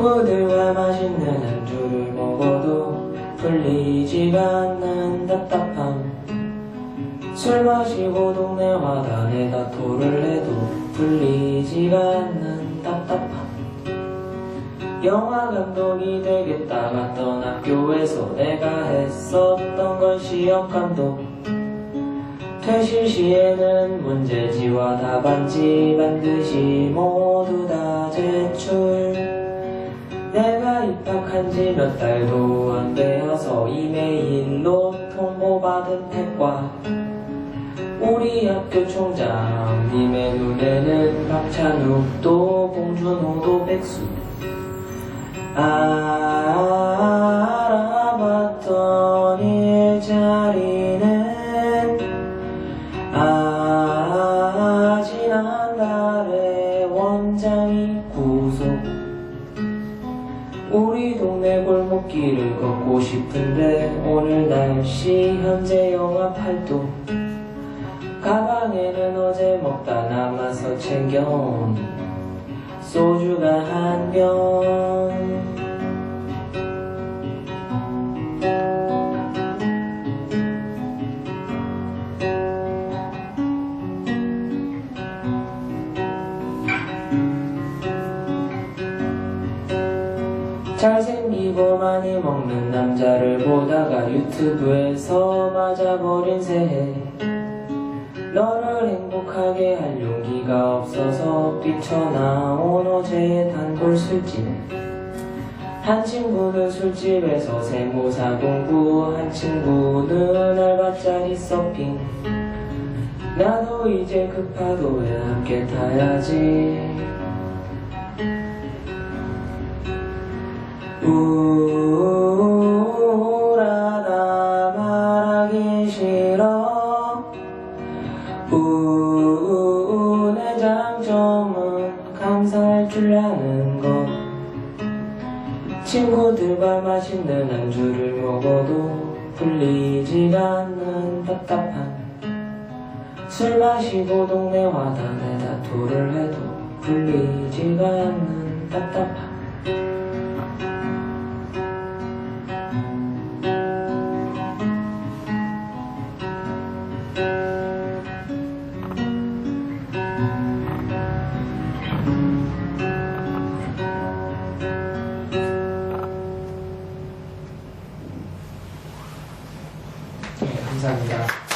친구들과 맛있는 안주를 먹어도 풀리지가 않는 답답함. 술 마시고 동네 화단에 다토를 해도 풀리지가 않는 답답함. 영화 감독이 되겠다 갔던 학교에서 내가 했었던 건 시험 감독. 퇴실 시에는 문제지와 답안지 반드시 모두 지 몇 달도 안 되어서 이메일로 통보받은 패과 우리 학교 총장님의 눈에는 박찬욱도 봉준호도 백수. 알아봤던 일자리는 동네 골목길을 걷고 싶은데 오늘 날씨 현재 영하 8도. 가방에는 어제 먹다 남아서 챙겨온 소주가 한 병. 잘생 기고 많이 먹는 남자를 보다가 유튜브에서 맞아버린 새해. 너를 행복하게 할 용기가 없어서 뛰쳐나온 어제의 단골 술집. 한 친구는 술집에서 세무사 공부 한 친구는 알바짜리 서핑 나도 이제 그 파도에 함께 타야지 우울하다 말하기 싫어. 우내 장점은 감사할 줄 아는 것. 친구들과 맛있는 안주를 먹어도 풀리지가 않는 답답함. 술 마시고 동네 화단에 다투를 해도 풀리지가 않는 답답함 감사합니다.